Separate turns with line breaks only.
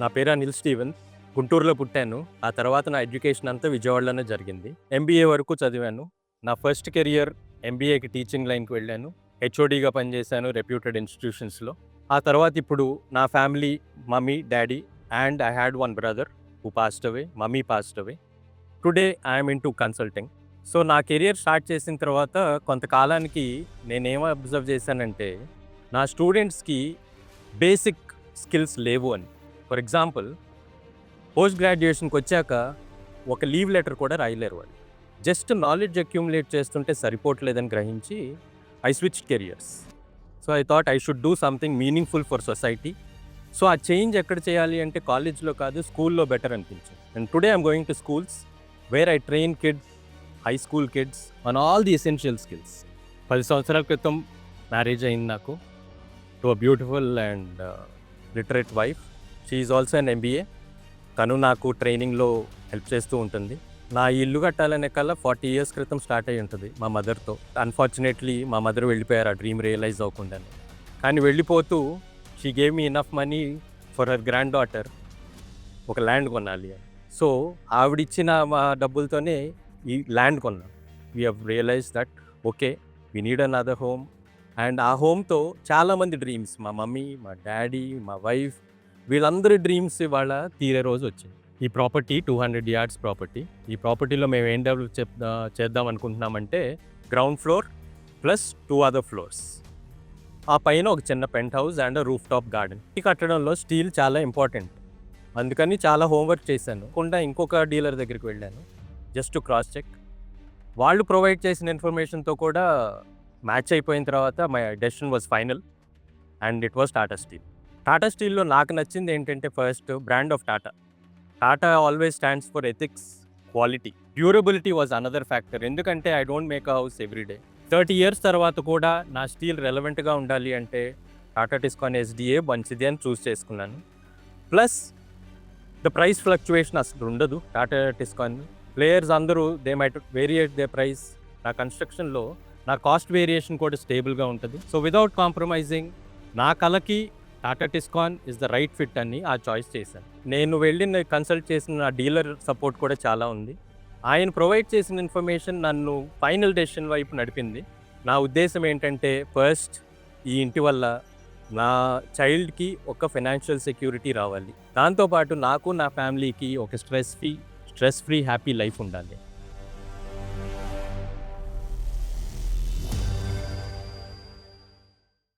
నా పేరు అనిల్ స్టీవెన్. గుంటూరులో పుట్టాను. ఆ తర్వాత నా ఎడ్యుకేషన్ అంతా విజయవాడలోనే జరిగింది. ఎంబీఏ వరకు చదివాను. నా ఫస్ట్ కెరియర్ ఎంబీఏకి టీచింగ్ లైన్కి వెళ్ళాను. హెచ్ఓడిగా పనిచేశాను రెప్యూటెడ్ ఇన్స్టిట్యూషన్స్లో. ఆ తర్వాత ఇప్పుడు నా family mummy daddy and I had one brother who passed away mummy passed away. Today I'm into consulting. So నా కెరియర్ స్టార్ట్ చేసిన తర్వాత కొంతకాలానికి నేనేం అబ్జర్వ్ చేశానంటే నా స్టూడెంట్స్కి బేసిక్ స్కిల్స్ లేవు అని. ఫర్ ఎగ్జాంపుల్ పోస్ట్ గ్రాడ్యుయేషన్కి వచ్చాక ఒక లీవ్ లెటర్ కూడా రాయలేరు వాళ్ళు. జస్ట్ నాలెడ్జ్ అక్యూములేట్ చేస్తుంటే సరిపోవట్లేదని గ్రహించి I switch careers. So I thought I should do something meaningful for society. So ఆ చేంజ్ ఎక్కడ చేయాలి అంటే కాలేజ్లో కాదు స్కూల్లో బెటర్ అనిపించింది. And today I'm going to schools where I train kids high school kids on all the essential skills. పది సంవత్సరాల క్రితం మ్యారేజ్ అయింది నాకు. To a beautiful and literate wife. She is also an MBA తను నాకు ట్రైనింగ్లో help చేస్తూ ఉంటుంది. నా ఇల్లు కట్టాలనే కల్లా ఫార్టీ ఇయర్స్ క్రితం స్టార్ట్ అయి ఉంటుంది మా మదర్తో అన్ఫార్చునేట్లీ మా మదర్ వెళ్ళిపోయారు. ఆ డ్రీమ్ రియలైజ్ అవ్వకుండా. కానీ వెళ్ళిపోతూ she gave me enough money for her granddaughter ఒక ల్యాండ్ కొనాలి అని. సో ఆవిడిచ్చిన మా డబ్బులతోనే ఈ ల్యాండ్ కొన్నాం. We have realize that okay we need another home and ఆ హోమ్తో చాలామంది డ్రీమ్స్ మా మమ్మీ మా డాడీ మా వైఫ్ వీళ్ళందరి డ్రీమ్స్ ఇవాళ తీరే రోజు వచ్చింది. ఈ property two hundred yards property. ఈ ప్రాపర్టీలో మేము ఏం డెవలప్ చెప్దా చేద్దాం అనుకుంటున్నామంటే ground floor plus two other floors. ఆ పైన ఒక చిన్న penthouse and rooftop garden ఈ కట్టడంలో స్టీల్ చాలా ఇంపార్టెంట్. అందుకని చాలా హోంవర్క్ చేశాను. కాకుండా ఇంకొక డీలర్ దగ్గరికి వెళ్ళాను. Just cross check. వాళ్ళు ప్రొవైడ్ చేసిన ఇన్ఫర్మేషన్తో కూడా మ్యాచ్ అయిపోయిన తర్వాత my decision was final and it was Tata steel. Tata స్టీల్లో నాకు నచ్చింది ఏంటంటే first brand of Tata Tata always stands for ethics quality durability was another factor ఎందుకంటే I don't make a house every day thirty years తర్వాత కూడా నా steel రెలవెంట్గా ఉండాలి అంటే Tata టిస్కాన్ SDA మంచిది అని చూస్ చేసుకున్నాను. ప్లస్ ద ప్రైస్ ఫ్లక్చువేషన్ అసలు ఉండదు టాటా టిస్కాన్ ప్లేయర్స్ అందరూ they might variate the price నా కన్స్ట్రక్షన్లో నా కాస్ట్ వేరియేషన్ కూడా స్టేబుల్గా ఉంటుంది. సో వితౌట్ కాంప్రమైజింగ్ నా కళకి Tata Tiscon is the right fit అని ఆ చాయిస్ చేశాను నేను వెళ్ళిన కన్సల్ట్ చేసిన నా డీలర్ సపోర్ట్ కూడా చాలా ఉంది. ఆయన ప్రొవైడ్ చేసిన ఇన్ఫర్మేషన్ నన్ను ఫైనల్ డెసిషన్ వైపు నడిపింది. నా ఉద్దేశం ఏంటంటే ఫస్ట్ ఈ ఇంటి వల్ల నా చైల్డ్కి ఒక ఫైనాన్షియల్ సెక్యూరిటీ రావాలి. దాంతోపాటు నాకు నా ఫ్యామిలీకి ఒక stress free stress free happy life ఉండాలి.